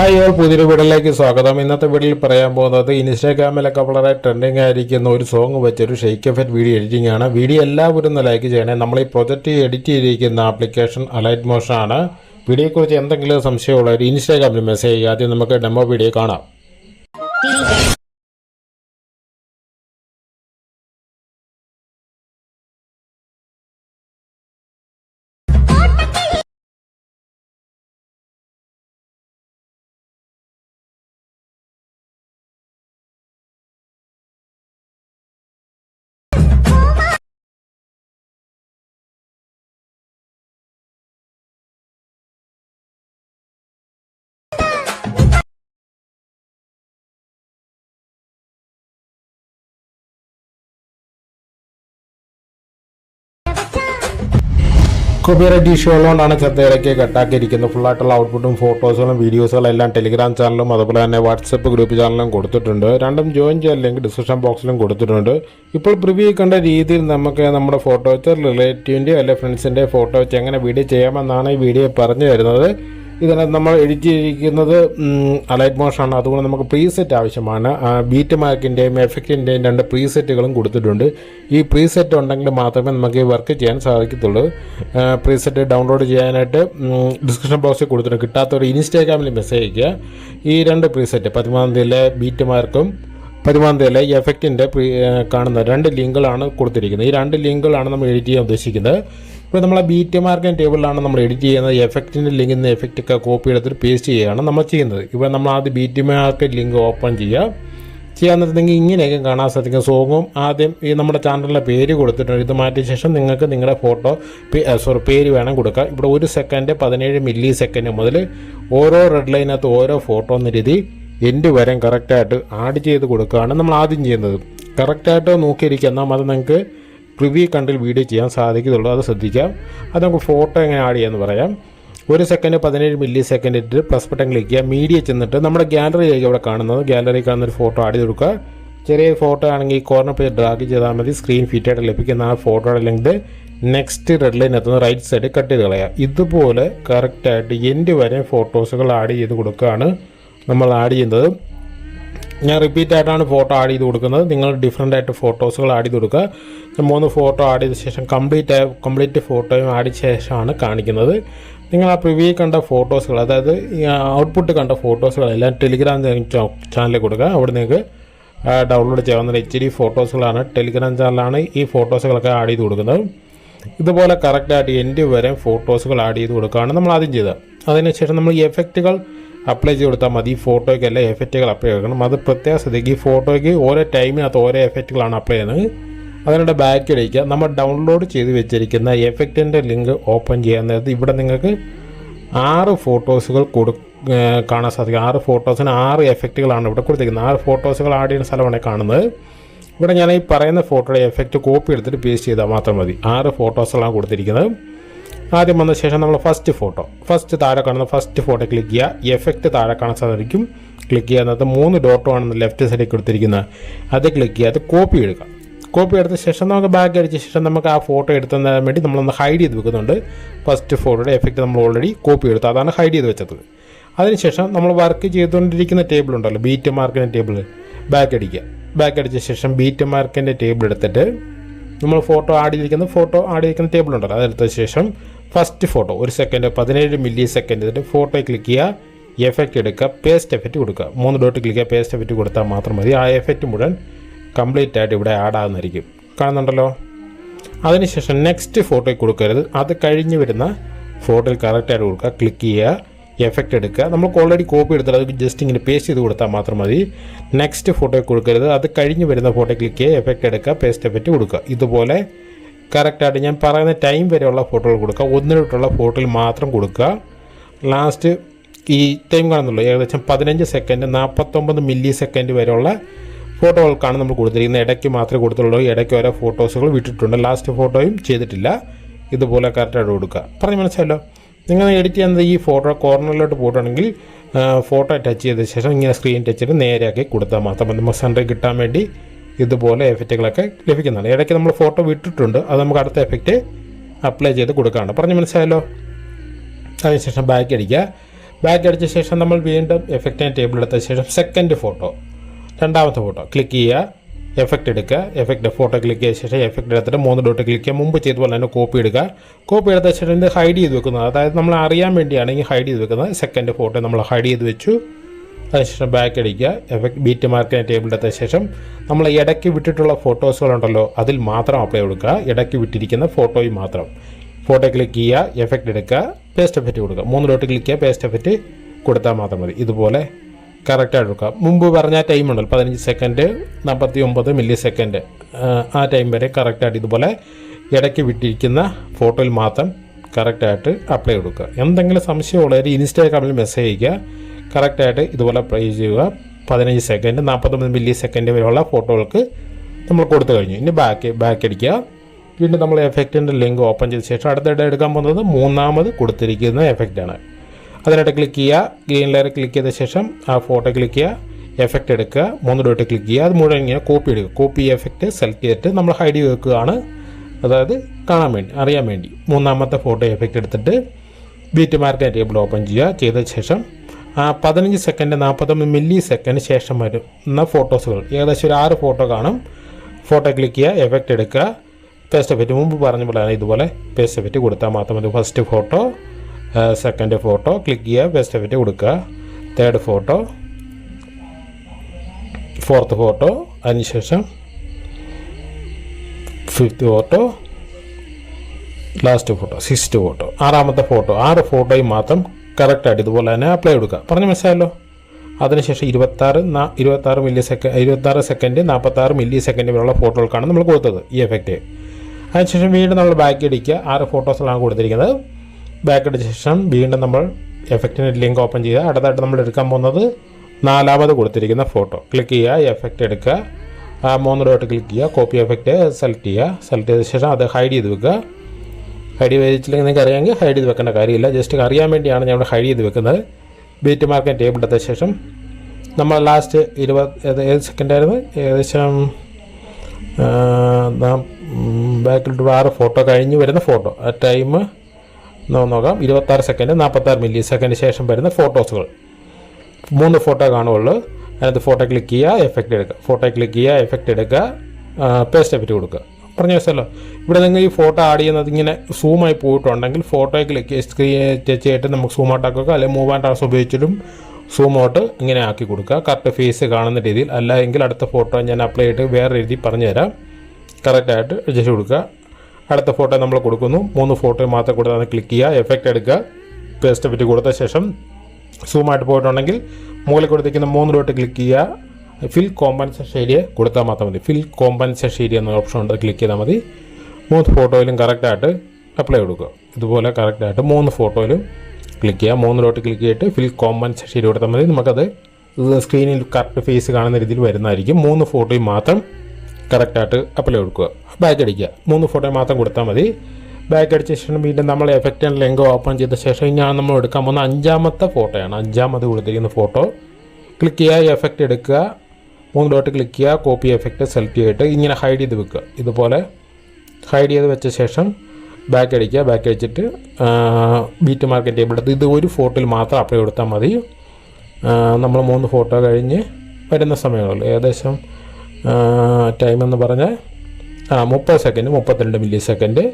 Hi all പുതിയൊരു വീഡിയോയിലേക്ക് സ്വാഗതം. ഇന്നത്തെ വീഡിയോയിൽ പറയാൻ പോകുന്നത് ഇൻസ്റ്റാഗ്രാമിലൊക്കെ വളരെ ട്രെൻഡിങ് ആയിരിക്കുന്ന ഒരു സോങ് വെച്ചൊരു ഷെയ്ക്ക് എഫക്റ്റ് വീഡിയോ എഡിറ്റിംഗ് ആണ്. വീഡിയോ എല്ലാവരും ഒന്ന് ലൈക്ക് ചെയ്യണേ. നമ്മൾ ഈ പ്രൊജക്റ്റ് എഡിറ്റ് ചെയ്തിരിക്കുന്ന ആപ്ലിക്കേഷൻ അലൈറ്റ് മോഷൻ ആണ്. വീഡിയോയെക്കുറിച്ച് എന്തെങ്കിലും സംശയമുള്ളവർ ഇൻസ്റ്റാഗ്രാമിൽ മെസ്സേജ് ചെയ്യുക ആദ്യം നമുക്ക് ഡെമോ വീഡിയോ കാണാം. കോപ്പിറൈറ്റ് ഇഷ്യൂ ഉള്ളതുകൊണ്ടാണ് ശ്രദ്ധയിലേക്ക് കട്ടാക്കിയിരിക്കുന്നത്. ഫുള്ളായിട്ടുള്ള ഔട്ട്പുട്ടും ഫോട്ടോസുകളും വീഡിയോസുകളും എല്ലാം ടെലിഗ്രാം ചാനലും അതുപോലെ തന്നെ വാട്സപ്പ് ഗ്രൂപ്പ് ചാനലും കൊടുത്തിട്ടുണ്ട്. രണ്ടും ജോയിൻ ചെയ്യാൻ ലിങ്ക് ഡിസ്ക്രിപ്ഷൻ ബോക്സിലും കൊടുത്തിട്ടുണ്ട്. ഇപ്പോൾ പ്രിവ്യൂ കണ്ട രീതിയിൽ നമുക്ക് നമ്മുടെ ഫോട്ടോ വെച്ച് റിലേറ്റീവിന്റെയോ അല്ലെ ഫ്രണ്ട്സിന്റെ ഫോട്ടോ വെച്ച് എങ്ങനെ വീഡിയോ ചെയ്യാമെന്നാണ് ഈ വീഡിയോ പറഞ്ഞു തരുന്നത്. ഇതിനകത്ത് നമ്മൾ എഡിറ്റ് ചെയ്തിരിക്കുന്നത് അലൈറ്റ് മോഷാണ് അതുകൊണ്ട് നമുക്ക് പ്രീസെറ്റ് ആവശ്യമാണ്. ബീറ്റ് മാർക്കിന്റെയും എഫക്റ്റിന്റെയും രണ്ട് പ്രീസെറ്റുകളും കൊടുത്തിട്ടുണ്ട്. ഈ പ്രീസെറ്റ് ഉണ്ടെങ്കിൽ മാത്രമേ നമുക്ക് ഈ വർക്ക് ചെയ്യാൻ സാധിക്കത്തുള്ളൂ. പ്രീസെറ്റ് ഡൗൺലോഡ് ചെയ്യാനായിട്ട് ഡിസ്ക്രിപ്ഷൻ ബോക്സിൽ കൊടുത്തിട്ടുണ്ട്. കിട്ടാത്തവർ ഇൻസ്റ്റാഗ്രാമിൽ മെസ്സേജ് അയയ്ക്കുക. ഈ രണ്ട് പ്രീസെറ്റ് പതിമൂന്നാം തീയതിയിലെ ബീറ്റ് മാർക്കും പതിമൂന്നാം തീയതിയിലെ എഫക്റ്റിന്റെ കാണുന്ന രണ്ട് ലിങ്കുകളാണ് കൊടുത്തിരിക്കുന്നത്. ഈ രണ്ട് ലിങ്കുകളാണ് നമ്മൾ എഡിറ്റ് ചെയ്യാൻ ഉദ്ദേശിക്കുന്നത്. ഇപ്പോൾ നമ്മളെ ബീറ്റ് മാർക്കിംഗ് ടേബിളിലാണ് നമ്മൾ എഡിറ്റ് ചെയ്യുന്നത്. എഫക്റ്റിന്റെ ലിങ്കിൽ നിന്ന് എഫക്റ്റ് ഒക്കെ കോപ്പി എടുത്തിട്ട് പേസ്റ്റ് ചെയ്യുകയാണ് നമ്മൾ ചെയ്യുന്നത്. ഇപ്പോൾ നമ്മൾ ആദ്യം ബീറ്റ് മാർക്കറ്റ് ലിങ്ക് ഓപ്പൺ ചെയ്യുക. ചെയ്യാൻ നിർത്തുന്നെങ്കിൽ ഇങ്ങനെയൊക്കെ കാണാൻ സാധിക്കും. സോങ്ങും ആദ്യം ഈ നമ്മുടെ ചാനലിന്റെ പേര് കൊടുത്തിട്ടുണ്ട്. ഇത് മാറ്റിയ ശേഷം നിങ്ങൾക്ക് നിങ്ങളുടെ ഫോട്ടോ സോറി പേര് വേണം കൊടുക്കുക. ഇവിടെ ഒരു സെക്കൻഡ് പതിനേഴ് മില്ലി സെക്കൻഡ് മുതൽ ഓരോ റെഡ് ലൈനകത്ത് ഓരോ ഫോട്ടോ എന്ന രീതി എൻഡ് വരം കറക്റ്റായിട്ട് ആഡ് ചെയ്ത് കൊടുക്കുകയാണ് നമ്മൾ ആദ്യം ചെയ്യുന്നത്. കറക്റ്റായിട്ട് നോക്കിയിരിക്കുക. എന്നാൽ അത് നിങ്ങൾക്ക് പ്രിവ്യൂ കണ്ടിൽ വീഡിയോ ചെയ്യാൻ സാധിക്കത്തുള്ളൂ അത് ശ്രദ്ധിക്കാം. അത് നമുക്ക് ഫോട്ടോ എങ്ങനെ ആഡ് ചെയ്യാമെന്ന് പറയാം. ഒരു സെക്കൻഡ് പതിനേഴ് മില്ലി സെക്കൻഡ് ഇട്ട് പ്ലസ് ബട്ടൺ ക്ലിക്ക് ചെയ്യുക മീഡിയ ചെന്നിട്ട് നമ്മുടെ ഗ്യാലറിയിലേക്ക് അവിടെ കാണുന്നത്. ഗ്യാലറി കാണുന്ന ഒരു ഫോട്ടോ ആഡ് ചെയ്ത് കൊടുക്കുക. ചെറിയ ഫോട്ടോ ആണെങ്കിൽ കോർണർ പേജ് ഡ്രാഗ് ചെയ്താൽ മതി. സ്ക്രീൻ ഫിറ്റായിട്ട് ലഭിക്കുന്ന ആ ഫോട്ടോയുടെ ലെങ്ത് നെക്സ്റ്റ് റെഡ് ലൈൻ എത്തുന്ന റൈറ്റ് സൈഡ് കട്ട് ചെയ്ത് കളയുക ഇതുപോലെ കറക്റ്റായിട്ട് എന്റെ വരെ ഫോട്ടോസുകൾ ആഡ് ചെയ്ത് കൊടുക്കുകയാണ് നമ്മൾ ആഡ് ചെയ്യുന്നത്. ഞാൻ റിപ്പീറ്റ് ആയിട്ടാണ് ഫോട്ടോ ആഡ് ചെയ്ത് കൊടുക്കുന്നത്. നിങ്ങൾ ഡിഫറെന്റ് ആയിട്ട് ഫോട്ടോസുകൾ ആഡ് ചെയ്ത് കൊടുക്കുക. മൂന്ന് ഫോട്ടോ ആഡ് ചെയ്ത ശേഷം കംപ്ലീറ്റ് കംപ്ലീറ്റ് ഫോട്ടോയും ആഡ് ചെയ്ത ശേഷമാണ് കാണിക്കുന്നത്. നിങ്ങൾ ആ പ്രിവ്യൂ കണ്ട ഫോട്ടോസുകൾ അതായത് ഔട്ട്പുട്ട് കണ്ട ഫോട്ടോസുകളെല്ലാം ടെലിഗ്രാം ചാനലിൽ കൊടുക്കുക. അവിടെ നിങ്ങൾക്ക് ഡൗൺലോഡ് ചെയ്യാവുന്ന എച്ച് ഡി ഫോട്ടോസുകളാണ് ടെലിഗ്രാം ചാനലാണ് ഈ ഫോട്ടോസുകളൊക്കെ ആഡ് ചെയ്ത് കൊടുക്കുന്നത്. ഇതുപോലെ കറക്റ്റായിട്ട് എൻഡ് വരെ ഫോട്ടോസുകൾ ആഡ് ചെയ്ത് കൊടുക്കുകയാണ് നമ്മൾ ആദ്യം ചെയ്തത്. അതിനുശേഷം നമ്മൾ എഫക്റ്റുകൾ അപ്ലൈ ചെയ്ത് കൊടുത്താൽ മതി. ഈ ഫോട്ടോയ്ക്ക് എല്ലാ എഫക്റ്റുകൾ അപ്ലൈ ചെയ്യണം. അത് പ്രത്യേക ശ്രദ്ധിക്കുക ഈ ഫോട്ടോയ്ക്ക് ഓരോ ടൈമിനകത്ത് ഓരോ എഫക്റ്റുകളാണ് അപ്ലൈ ചെയ്യുന്നത്. അതിനുള്ള ബാക്ക് അടിക്കുക നമ്മൾ ഡൗൺലോഡ് ചെയ്ത് വെച്ചിരിക്കുന്ന എഫക്റ്റിന്റെ ലിങ്ക് ഓപ്പൺ ചെയ്യാൻ നേരത്ത് ഇവിടെ നിങ്ങൾക്ക് ആറ് ഫോട്ടോസുകൾ കൊടു കാണാൻ സാധിക്കും. ആറ് ഫോട്ടോസിന് ആറ് എഫക്റ്റുകളാണ് ഇവിടെ കൊടുത്തിരിക്കുന്നത്. ആറ് ഫോട്ടോസുകൾ ആഡ് ചെയ്യുന്ന സ്ഥലമാണ് കാണുന്നത്. ഇവിടെ ഞാൻ ഈ പറയുന്ന ഫോട്ടോയുടെ എഫക്റ്റ് കോപ്പി എടുത്തിട്ട് പേസ്റ്റ് ചെയ്താൽ മാത്രം മതി. ആറ് ഫോട്ടോസുകളാണ് കൊടുത്തിരിക്കുന്നത്. ആദ്യം വന്ന ശേഷം നമ്മൾ ഫസ്റ്റ് ഫോട്ടോ ഫസ്റ്റ് താഴെ കാണുന്ന ഫസ്റ്റ് ഫോട്ടോ ക്ലിക്ക് ചെയ്യുക. എഫക്റ്റ് താഴെ കാണാൻ സാധിക്കും ക്ലിക്ക് ചെയ്യുന്നത് മൂന്ന് ഡോട്ടുമാണ് ലെഫ്റ്റ് സൈഡിൽ കൊടുത്തിരിക്കുന്നത്. അത് ക്ലിക്ക് ചെയ്യുക. അത് കോപ്പി എടുക്കുക. കോപ്പി എടുത്ത ശേഷം നമുക്ക് ബാക്ക് അടിച്ച ശേഷം നമുക്ക് ആ ഫോട്ടോ എടുത്തതിന് വേണ്ടി നമ്മളൊന്ന് ഹൈഡ് ചെയ്ത് വെക്കുന്നുണ്ട്. ഫസ്റ്റ് ഫോട്ടോയുടെ എഫക്റ്റ് നമ്മൾ ഓൾറെഡി കോപ്പി എടുത്തു. അതാണ് ഹൈഡ് ചെയ്ത് വെച്ചത്. അതിനുശേഷം നമ്മൾ വർക്ക് ചെയ്തുകൊണ്ടിരിക്കുന്ന ടേബിൾ ഉണ്ടല്ലോ. ബീറ്റ് മാർക്കിന്റെ ടേബിൾ ബാക്ക് അടിക്കുക. ബാക്ക് അടിച്ച ശേഷം ബീറ്റ് മാർക്കിന്റെ ടേബിൾ എടുത്തിട്ട് നമ്മൾ ഫോട്ടോ ആഡ് ചെയ്തിരിക്കുന്ന ഫോട്ടോ ആഡ് ചെയ്തിരിക്കുന്ന ടേബിൾ ഉണ്ടല്ലോ. അതെടുത്ത ശേഷം ഫസ്റ്റ് ഫോട്ടോ ഒരു സെക്കൻഡ് പതിനേഴ് മില്ലി സെക്കൻഡ് ഇതിട്ട് ഫോട്ടോ ക്ലിക്ക് ചെയ്യുക എഫക്റ്റ് എടുക്കുക പേസ്റ്റ് എഫക്റ്റ് കൊടുക്കുക. മൂന്ന് ഡോട്ട് ക്ലിക്ക് ചെയ്യുക പേസ്റ്റ് എഫക്റ്റ് കൊടുത്താൽ മാത്രം മതി. ആ എഫക്റ്റ് മുഴുവൻ കംപ്ലീറ്റ് ആയിട്ട് ഇവിടെ ആഡ് ആകുന്നതായിരിക്കും കാണുന്നുണ്ടല്ലോ? അതിനുശേഷം നെക്സ്റ്റ് ഫോട്ടോയിൽ കൊടുക്കരുത്. അത് കഴിഞ്ഞ് വരുന്ന ഫോട്ടോയിൽ കറക്റ്റായിട്ട് കൊടുക്കുക. ക്ലിക്ക് ചെയ്യുക എഫക്റ്റ് എടുക്കുക. നമുക്ക് ഓൾറെഡി കോപ്പി എടുത്തിട്ട് അത് ജസ്റ്റ് ഇങ്ങനെ പേസ്റ്റ് ചെയ്ത് കൊടുത്താൽ മാത്രം മതി. നെക്സ്റ്റ് ഫോട്ടോയിൽ കൊടുക്കരുത്. അത് കഴിഞ്ഞ് വരുന്ന ഫോട്ടോ ക്ലിക്ക് ചെയ്യുക എഫക്റ്റ് എടുക്കുക പേസ്റ്റ് എഫക്റ്റ് കൊടുക്കുക. ഇതുപോലെ കറക്റ്റായിട്ട് ഞാൻ പറയുന്ന ടൈം വരെയുള്ള ഫോട്ടോകൾ കൊടുക്കുക. ഒന്നിലോട്ടുള്ള ഫോട്ടോയിൽ മാത്രം കൊടുക്കുക. ലാസ്റ്റ് ഈ ടൈം കാണുന്നുള്ളൂ ഏകദേശം പതിനഞ്ച് സെക്കൻഡ് നാൽപ്പത്തൊമ്പത് മില്ലി സെക്കൻഡ് വരെയുള്ള ഫോട്ടോകൾക്കാണ് നമ്മൾ കൊടുത്തിരിക്കുന്നത്. ഇടയ്ക്ക് മാത്രമേ കൊടുത്തുള്ളൂ. ഇടയ്ക്ക് ഓരോ ഫോട്ടോസുകൾ വിട്ടിട്ടുണ്ട്. ലാസ്റ്റ് ഫോട്ടോയും ചെയ്തിട്ടില്ല. ഇതുപോലെ കറക്റ്റായിട്ട് കൊടുക്കുക. പറഞ്ഞ് മനസ്സിലല്ലോ നിങ്ങൾ എഡിറ്റ് ചെയ്യുന്നത് ഈ ഫോട്ടോ കോർണറിലോട്ട് പോയിട്ടുണ്ടെങ്കിൽ ഫോട്ടോ ടച്ച് ചെയ്ത ശേഷം ഇങ്ങനെ സ്ക്രീൻ ടച്ച് ചെയ്ത് നേരെയാക്കി കൊടുത്താൽ മാത്രം നമുക്ക് സെന്ററിൽ കിട്ടാൻ വേണ്ടി ഇതുപോലെ എഫക്റ്റുകളൊക്കെ ലഭിക്കുന്നതാണ്. ഇടയ്ക്ക് നമ്മൾ ഫോട്ടോ വിട്ടിട്ടുണ്ട്. അത് നമുക്ക് അടുത്ത എഫക്റ്റ് അപ്ലൈ ചെയ്ത് കൊടുക്കുകയാണ് പറഞ്ഞ് മനസ്സിലായല്ലോ? അതിനുശേഷം ബാക്ക് അടിക്കുക. ബാക്ക് അടിച്ച ശേഷം നമ്മൾ വീണ്ടും എഫക്റ്റിനെ ടേബിൾ എടുത്ത ശേഷം സെക്കൻഡ് ഫോട്ടോ രണ്ടാമത്തെ ഫോട്ടോ ക്ലിക്ക് ചെയ്യുക. എഫക്റ്റ് എടുക്കുക. എഫക്റ്റ് ഫോട്ടോ ക്ലിക്ക് ചെയ്ത ശേഷം എഫക്റ്റ് എടുത്തിട്ട് മൂന്ന് ഡോട്ട് ക്ലിക്ക് ചെയ്യുക. മുമ്പ് ചെയ്ത തന്നെ കോപ്പി എടുക്കുക കോപ്പി എടുത്ത ശേഷം ഇത് ഹൈഡ് ചെയ്ത് വെക്കുന്നത്. അതായത് നമ്മൾ അറിയാൻ വേണ്ടിയാണ് ഈ ഹൈഡ് ചെയ്ത് വെക്കുന്നത്. സെക്കൻഡ് ഫോട്ടോ നമ്മൾ ഹൈഡ് ചെയ്ത് വെച്ചു. അതിനുശേഷം ബാക്ക് അടിക്കുക. എഫക്ട് ബീറ്റ് മാർക്കിന്റെ ടേബിളിന്റെ ശേഷം നമ്മൾ ഇടയ്ക്ക് വിട്ടിട്ടുള്ള ഫോട്ടോസുകളുണ്ടല്ലോ അതിൽ മാത്രം അപ്ലൈ കൊടുക്കുക. ഇടയ്ക്ക് വിട്ടിരിക്കുന്ന ഫോട്ടോയിൽ മാത്രം. ഫോട്ടോ ക്ലിക്ക് ചെയ്യുക എഫക്റ്റ് എടുക്കുക പേസ്റ്റ് എഫക്റ്റ് കൊടുക്കുക. മൂന്ന് ഡോട്ട് ക്ലിക്ക് ചെയ്യുക പേസ്റ്റ് എഫക്റ്റ് കൊടുത്താൽ മാത്രം മതി. ഇതുപോലെ കറക്റ്റായിട്ട് കൊടുക്കുക മുമ്പ് പറഞ്ഞ ടൈം ഉണ്ടല്ലോ പതിനഞ്ച് സെക്കൻഡ് നാൽപ്പത്തി ഒമ്പത് മില്ലി സെക്കൻഡ് ആ ടൈം വരെ കറക്റ്റായിട്ട് ഇതുപോലെ ഇടയ്ക്ക് വിട്ടിരിക്കുന്ന ഫോട്ടോയിൽ മാത്രം കറക്റ്റായിട്ട് അപ്ലൈ കൊടുക്കുക. എന്തെങ്കിലും സംശയമുള്ളവർ ഇൻസ്റ്റാഗ്രാമിൽ മെസ്സേജ് ചെയ്യുക കറക്റ്റായിട്ട് ഇതുപോലെ പ്ലേ ചെയ്യുക. പതിനഞ്ച് സെക്കൻഡ് നാൽപ്പത്തൊമ്പത് മില്ലി സെക്കൻഡ് വരെയുള്ള ഫോട്ടോകൾക്ക് നമ്മൾ കൊടുത്തു കഴിഞ്ഞു. ഇനി ബാക്ക് ബാക്ക് അടിക്കുക. വീണ്ടും നമ്മൾ എഫക്റ്റിന്റെ ലിങ്ക് ഓപ്പൺ ചെയ്ത ശേഷം അടുത്തിടെ എടുക്കാൻ പോകുന്നത് മൂന്നാമത് കൊടുത്തിരിക്കുന്ന എഫക്റ്റാണ് അതിനായിട്ട് ക്ലിക്ക് ചെയ്യുക. ഗ്രീൻ ലെയർ ക്ലിക്ക് ചെയ്ത ശേഷം ആ ഫോട്ടോ ക്ലിക്ക് ചെയ്യുക. എഫക്റ്റ് എടുക്കുക. മൂന്ന് ഡോട്ട് ക്ലിക്ക് ചെയ്യുക. അത് മുഴുവൻ ഇങ്ങനെ കോപ്പി എടുക്കുക. കോപ്പി എഫക്റ്റ് സെലക്ട് ചെയ്തിട്ട് നമ്മൾ ഹൈഡ് ചെയ്ത് വെക്കുകയാണ്. അതായത് കാണാൻ വേണ്ടി അറിയാൻ വേണ്ടി. മൂന്നാമത്തെ ഫോട്ടോ എഫക്റ്റ് എടുത്തിട്ട് ബീറ്റ് മാർക്കറ്റ് ടേബിൾ ഓപ്പൺ ചെയ്യുക. ചെയ്ത ശേഷം പതിനഞ്ച് സെക്കൻഡ് നാൽപ്പത്തൊമ്പത് മില്ലി സെക്കൻഡ് ശേഷം വരും. എന്ന ഫോട്ടോസുകൾ ഏകദേശം ഒരു ആറ് ഫോട്ടോ കാണും. ഫോട്ടോ ക്ലിക്ക് ചെയ്യുക എഫക്റ്റ് എടുക്കുക. പേസ്റ്റ് എഫക്റ്റ് മുമ്പ് പറഞ്ഞ പോലെയാണ് ഇതുപോലെ പേസ്റ്റ് എഫക്റ്റ് കൊടുത്താൽ മാത്രം മതി. First photo second photo click ചെയ്യുക പേസ്റ്റ് എഫക്റ്റ് കൊടുക്കുക. തേർഡ് ഫോട്ടോ ഫോർത്ത് ഫോട്ടോ അതിനുശേഷം fifth photo last photo sixth photo ആറാമത്തെ ഫോട്ടോ ആറ് ഫോട്ടോയും മാത്രം കറക്റ്റായിട്ട് ഇതുപോലെ തന്നെ അപ്ലൈ കൊടുക്കുക. പറഞ്ഞ മനസ്സിലായല്ലോ? അതിനുശേഷം ഇരുപത്താറ് നാ ഇരുപത്താറ് മില്ലി സെക്കൻഡ് ഇരുപത്താറ് സെക്കൻഡ് നാൽപ്പത്താറ് മില്ലി സെക്കൻഡ് വരെയുള്ള ഫോട്ടോകൾക്കാണ് നമ്മൾ കൊടുത്തത് ഈ എഫക്റ്റ് അതിനുശേഷം വീണ്ടും നമ്മൾ ബാക്ക് അടിക്കുക ആറ് ഫോട്ടോസിലാണ് കൊടുത്തിരിക്കുന്നത്. ബാക്ക് അടിച്ച ശേഷം വീണ്ടും നമ്മൾ എഫക്റ്റിന്റെ ലിങ്ക് ഓപ്പൺ ചെയ്യുക. അടുത്തായിട്ട് നമ്മൾ എടുക്കാൻ പോകുന്നത് നാലാമത് കൊടുത്തിരിക്കുന്ന ഫോട്ടോ ക്ലിക്ക് ചെയ്യുക എഫക്റ്റ് എടുക്കുക. ആ മൂന്ന് ഡോട്ട് ക്ലിക്ക് ചെയ്യുക കോപ്പി എഫക്റ്റ് സെലക്ട് ചെയ്യുക. സെലക്ട് ചെയ്ത ശേഷം അത് ഹൈഡ് ചെയ്ത് വെക്കുക. ഹൈഡ് വെച്ചില്ലെങ്കിൽ നിങ്ങൾക്ക് അറിയാമെങ്കിൽ ഹൈഡ് ചെയ്ത് വെക്കേണ്ട കാര്യമില്ല. ജസ്റ്റ് അറിയാൻ വേണ്ടിയാണ് ഞാൻ ഹൈഡ് ചെയ്ത് വെക്കുന്നത്. ബീറ്റ് മാർക്കിന്റെ ടേബിൾ എടുത്ത ശേഷം നമ്മൾ ലാസ്റ്റ് ഇരുപത് ഏത് സെക്കൻഡായിരുന്നു ഏകദേശം ബാക്കിലോട്ട് ആറ് ഫോട്ടോ കഴിഞ്ഞ് വരുന്ന ഫോട്ടോ ആ ടൈം നോക്കാം. ഇരുപത്താറ് സെക്കൻഡ് നാൽപ്പത്താറ് മില്ലി സെക്കൻഡ് ശേഷം വരുന്ന ഫോട്ടോസുകൾ മൂന്ന് ഫോട്ടോ കാണുള്ളൂ അതിനകത്ത് ഫോട്ടോ ക്ലിക്ക് ചെയ്യുക എഫക്റ്റ് എടുക്കുക. ഫോട്ടോ ക്ലിക്ക് ചെയ്യുക എഫക്റ്റ് എടുക്കുക പേസ്റ്റ് എഫക്റ്റ് കൊടുക്കുക. പറഞ്ഞ ദിവസമല്ലോ ഇവിടെ നിങ്ങൾ ഈ ഫോട്ടോ ആഡ് ചെയ്യുന്നത് ഇങ്ങനെ സൂമായി പോയിട്ടുണ്ടെങ്കിൽ ഫോട്ടോ ക്ലിക്ക് സ്ക്രീൻ ടച്ച് ചെയ്തിട്ട് നമുക്ക് സൂം ഔട്ട് ആക്കുക. അല്ലെങ്കിൽ മൂവ് ആൻഡ് ടാസ് ഉപയോഗിച്ചിട്ടും സൂം ഔട്ട് ഇങ്ങനെ ആക്കി കൊടുക്കുക. കറക്റ്റ് ഫേസ് കാണുന്ന രീതിയിൽ. അല്ല എങ്കിൽ അടുത്ത ഫോട്ടോ ഞാൻ അപ്ലൈ ചെയ്തിട്ട് വേറെ രീതി പറഞ്ഞുതരാം. കറക്റ്റായിട്ട് അഡ്ജസ്റ്റ് കൊടുക്കുക. അടുത്ത ഫോട്ടോ നമ്മൾ കൊടുക്കുന്നു. മൂന്ന് ഫോട്ടോ മാത്രം കൊടുത്താൽ ക്ലിക്ക് ചെയ്യുക. എഫക്റ്റ് എടുക്കുക. പേസ്റ്റ് പറ്റി കൊടുത്ത ശേഷം സൂമായിട്ട് പോയിട്ടുണ്ടെങ്കിൽ മുകളിൽ കൊടുത്തിരിക്കുന്ന മൂന്ന് ഡോട്ട് ക്ലിക്ക് ചെയ്യുക. ഫിൽ കോമ്പൻസേഷൻ ഏരിയ കൊടുത്താൽ മാത്രം മതി. ഫിൽ കോമ്പൻസേഷൻ ഏരിയ എന്ന ഓപ്ഷൻ ഉണ്ട്. ക്ലിക്ക് ചെയ്താൽ മതി. മൂന്ന് ഫോട്ടോയിലും കറക്റ്റായിട്ട് അപ്ലൈ കൊടുക്കുക. ഇതുപോലെ കറക്റ്റായിട്ട് മൂന്ന് ഫോട്ടോയിലും ക്ലിക്ക് ചെയ്യുക. മൂന്ന് ഡോട്ട് ക്ലിക്ക് ചെയ്തിട്ട് ഫിൽ കോമ്പൻസേഷൻ ഏരിയ കൊടുത്താൽ മതി. നമുക്കത് സ്ക്രീനിൽ കറക്റ്റ് ഫേസ് കാണുന്ന രീതിയിൽ വരുന്നതായിരിക്കും. മൂന്ന് ഫോട്ടോയും മാത്രം കറക്റ്റായിട്ട് അപ്ലൈ കൊടുക്കുക. ബാക്ക് അടിക്കുക. മൂന്ന് ഫോട്ടോ മാത്രം കൊടുത്താൽ മതി. ബാക്ക് അടിച്ച ശേഷം വീണ്ടും നമ്മൾ എഫക്റ്റ് ആൻഡ് ലെങ്ക് ഓപ്പൺ ചെയ്ത ശേഷം ഇനിയാണ് നമ്മൾ എടുക്കാൻ പോകുന്ന അഞ്ചാമത്തെ ഫോട്ടോയാണ് അഞ്ചാമത് കൊടുത്തിരിക്കുന്ന ഫോട്ടോ ക്ലിക്ക് ചെയ്യുക. എഫക്റ്റ് എടുക്കുക. മൂന്ന് ഡോട്ട് ക്ലിക്ക് ചെയ്യുക കോപ്പി എഫക്റ്റ് സെലക്ട് ചെയ്തിട്ട് ഇങ്ങനെ ഹൈഡ് ചെയ്ത് വെക്കുക. ഇതുപോലെ ഹൈഡ് ചെയ്ത് വെച്ച ശേഷം ബാക്ക് അടിക്കുക. ബാക്ക് അടിച്ചിട്ട് ബീറ്റ് മാർക്കറ്റ് ടേബിൾ എടുത്ത് ഇത് ഒരു ഫോട്ടോയിൽ മാത്രം അപ്ലൈ കൊടുത്താൽ മതി. നമ്മൾ മൂന്ന് ഫോട്ടോ കഴിഞ്ഞ് വരുന്ന സമയങ്ങളിൽ ഏകദേശം ടൈം എന്ന് പറഞ്ഞാൽ ആ മുപ്പത് സെക്കൻഡ് മുപ്പത്തിരണ്ട് മില്ലി സെക്കൻഡ്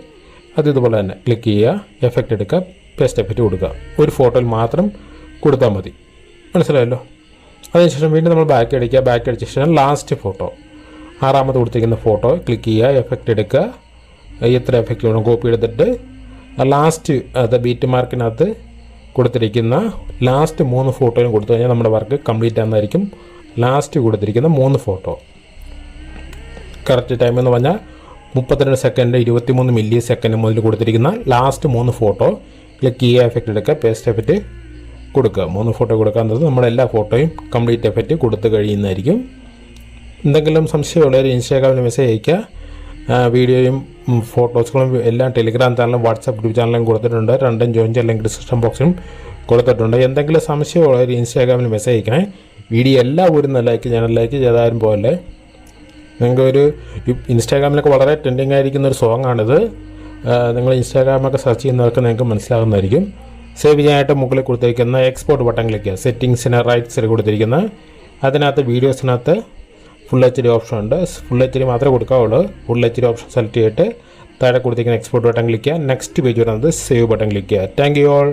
അത് ഇതുപോലെ തന്നെ ക്ലിക്ക് ചെയ്യുക എഫക്റ്റ് എടുക്കുക പേസ്റ്റ് എഫക്റ്റ് കൊടുക്കുക. ഒരു ഫോട്ടോയിൽ മാത്രം കൊടുത്താൽ മതി. മനസ്സിലായല്ലോ? അതിനുശേഷം വീണ്ടും നമ്മൾ ബാക്ക് അടിക്കുക ബാക്ക് അടിച്ച ശേഷം ലാസ്റ്റ് ഫോട്ടോ ആറാമത് കൊടുത്തിരിക്കുന്ന ഫോട്ടോ ക്ലിക്ക് ചെയ്യുക എഫക്റ്റ് എടുക്കുക. എത്ര എഫക്റ്റ് വേണം കോപ്പി എടുത്തിട്ട്. ലാസ്റ്റ് അത് ബീറ്റ് മാർക്കിനകത്ത് കൊടുത്തിരിക്കുന്ന ലാസ്റ്റ് മൂന്ന് ഫോട്ടോയും കൊടുത്തു കഴിഞ്ഞാൽ നമ്മുടെ വർക്ക് കംപ്ലീറ്റ് ആകുന്നതായിരിക്കും ലാസ്റ്റ് കൊടുത്തിരിക്കുന്ന മൂന്ന് ഫോട്ടോ കറക്റ്റ് ടൈം എന്ന് പറഞ്ഞാൽ മുപ്പത്തിരണ്ട് സെക്കൻഡ് ഇരുപത്തിമൂന്ന് മില്ലി സെക്കൻഡ് മുതൽ കൊടുത്തിരിക്കുന്ന ലാസ്റ്റ് മൂന്ന് ഫോട്ടോ ക്ലിക്ക് ചെയ്യുക എഫക്റ്റ് എടുക്കുക പേസ്റ്റ് എഫക്റ്റ് കൊടുക്കുക. മൂന്ന് ഫോട്ടോ കൊടുക്കാന്നത് നമ്മുടെ എല്ലാ ഫോട്ടോയും കംപ്ലീറ്റ് എഫക്റ്റ് കൊടുത്തു കഴിയുന്നതായിരിക്കും. എന്തെങ്കിലും സംശയമുള്ളവർ ഇൻസ്റ്റാഗ്രാമിൽ മെസ്സേജ് അയക്കുക വീഡിയോയും ഫോട്ടോസുകളും എല്ലാം ടെലിഗ്രാം ചാനലും വാട്സാപ്പ് ഗ്രൂപ്പ് ചാനലും കൊടുത്തിട്ടുണ്ട്. രണ്ടും ജോയിൻ ചെയ്യാൻ ഡിസ്ക്രിപ്ഷൻ ബോക്സിലും കൊടുത്തിട്ടുണ്ട്. എന്തെങ്കിലും സംശയമുള്ളവർ ഇൻസ്റ്റാഗ്രാമിൽ മെസ്സേജ് അയക്കണേ വീഡിയോ എല്ലാം ഒരു ലൈക്ക് ചാനൽ ലൈക്ക് ചെയ്താലും പോലെ നിങ്ങൾക്ക് ഒരു ഇൻസ്റ്റാഗ്രാമിലൊക്കെ വളരെ ട്രെൻഡിങ് ആയിരിക്കുന്ന ഒരു സോങ്ങാണിത് നിങ്ങൾ ഇൻസ്റ്റാഗ്രാമൊക്കെ സെർച്ച് ചെയ്യുന്നവർക്ക് നിങ്ങൾക്ക് മനസ്സിലാകുന്നതായിരിക്കും സേവ് ചെയ്യാനായിട്ട് മുകളിൽ കൊടുത്തിരിക്കുന്ന എക്സ്പോർട്ട് ബട്ടൺ ക്ലിക്ക് സെറ്റിങ്സിന് റൈറ്റ് സൈഡ് കൊടുത്തിരിക്കുന്ന അതിനകത്ത് വീഡിയോസിനകത്ത് ഫുൾ എച്ച് ഡി ഓപ്ഷൻ ഉണ്ട്. ഫുൾ എച്ച് ഡി മാത്രമേ കൊടുക്കാവുള്ളൂ. Full H D option select ചെയ്തിട്ട് താഴെ കൊടുത്തിരിക്കുന്ന എക്സ്പോർട്ട് ബട്ടൺ ക്ലിക്ക് ചെയ്യുക. നെക്സ്റ്റ് പേജ് വരുന്നത് സേവ് ബട്ടൺ ക്ലിക്ക് ചെയ്യുക. Thank you all